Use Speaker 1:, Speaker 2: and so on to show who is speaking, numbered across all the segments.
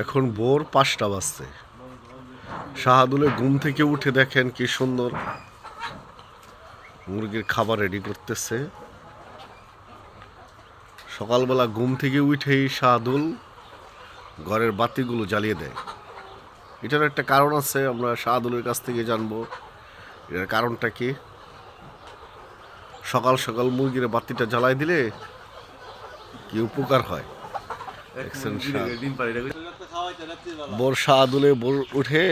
Speaker 1: এখন ভোর পাঁচটা বাজছে। শাহাদুলে ঘুম থেকে উঠে দেখেন কি সুন্দর মুরগির খাবার রেডি করতেছে। সকালবেলা ঘুম থেকে উঠেই শাহাদুল ঘরের বাতিগুলো জ্বালিয়ে দেয়। এটার একটা কারণ আছে আমরা শাহাদুলের কাছ থেকে জানব। এটার কারণটা কি? সকাল সকাল মুরগির বাতিটা জ্বালাই দিলে কি উপকার হয়? বোর শাহাদুলে বোর উঠে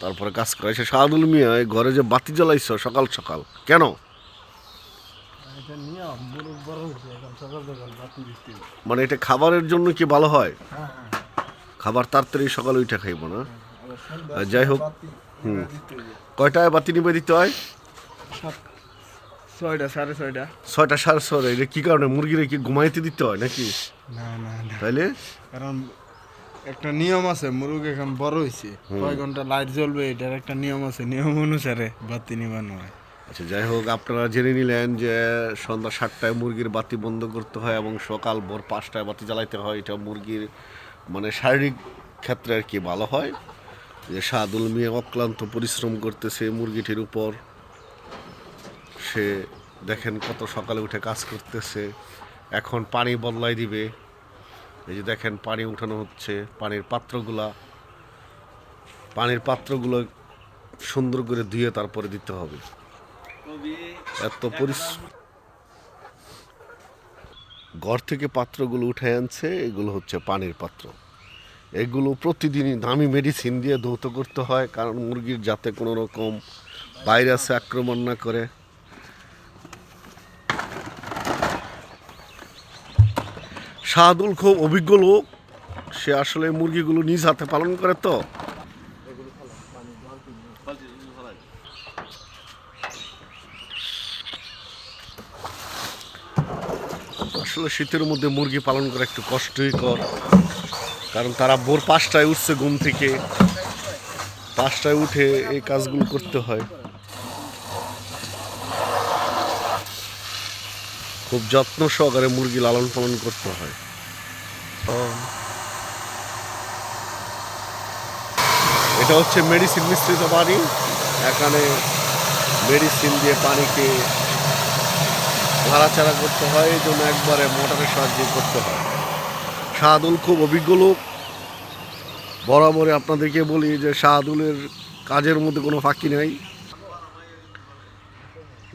Speaker 1: তারপরে কাজ করে সে শাহাদুল মিয়া ঘরে যে বাতি জ্বালাইছ সকাল সকাল কেন? মানে এটা খাবারের জন্য কি ভালো হয়?
Speaker 2: হ্যাঁ হ্যাঁ।
Speaker 1: খাবার তাড়াতাড়ি সকালে উঠে খাইব না? যাই হোক, হুম। কয়টায় বাতি নিবে দিতে হয়?
Speaker 2: ছয়টা সাড়ে ছয়টা।
Speaker 1: ছয়টা সাড়ে ছয়টা। এটা কি কারণে মুরগিরে কি ঘুমাইতে দিতে হয় নাকি?
Speaker 2: না না।
Speaker 1: তাইলে?
Speaker 2: কারণ একটা নিয়ম আছে মুরগ এখন বড় হয়েছে কয় ঘণ্টা লাইট জ্বলবে এটার একটা নিয়ম আছে নিয়ম অনুসারে বাতি নিবানো হয়।
Speaker 1: আচ্ছা যাই হোক আপনারা জেনে নিলেন যে সন্ধ্যা সাতটায় মুরগির বাতি বন্ধ করতে হয় এবং সকাল ভোর পাঁচটায় বাতি জ্বালাইতে হয়। এটা মুরগির মানে শারীরিক ক্ষেত্রে আর কি ভালো হয়। যে সাদুল মিয়া অক্লান্ত পরিশ্রম করতেছে মুরগিটির উপর। সে দেখেন কত সকালে উঠে কাজ করতেছে। এখন পানি বদলাই দিবে। এই যে দেখেন পানি উঠানো হচ্ছে, পানির পাত্রগুলা, পানির পাত্রগুলো সুন্দর করে ধুয়ে তারপরে দিতে হবে। এত ঘর থেকে পাত্রগুলো উঠে আনছে, এগুলো হচ্ছে পানির পাত্র। এগুলো প্রতিদিনই দামি মেডিসিন দিয়ে ধৌত করতে হয়, কারণ মুরগির যাতে কোনো রকম ভাইরাসে আক্রমণ না করে। শাহাদুল খুব অভিজ্ঞ লোক। সে আসলে মুরগিগুলো নিজ হাতে পালন করে তো। আসলে শীতের মধ্যে মুরগি পালন করা একটু কষ্টই কর কারণ তারা ভোর পাঁচটায় উঠছে ঘুম থেকে। পাঁচটায় উঠে এই কাজগুলো করতে হয়। খুব যত্ন সহকারে মুরগি লালন পালন করতে হয়। এটা হচ্ছে মেডিসিন মিশ্রিত পানি। এখানে মেডিসিন দিয়ে পানিকে নাড়াচাড়া করতে হয়, এই জন্য একবারে মোটরের সাহায্যে করতে হয়। শাহাদুল খুব অভিজ্ঞ লোক। বরাবরে আপনাদেরকে বলি যে শাহাদুলের কাজের মধ্যে কোনো ফাঁকি নাই।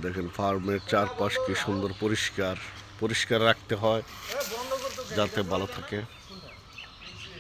Speaker 1: দেখেন ফার্মের চারপাশ কি সুন্দর পরিষ্কার পরিষ্কার রাখতে হয়। যাতে ভালো থাকে।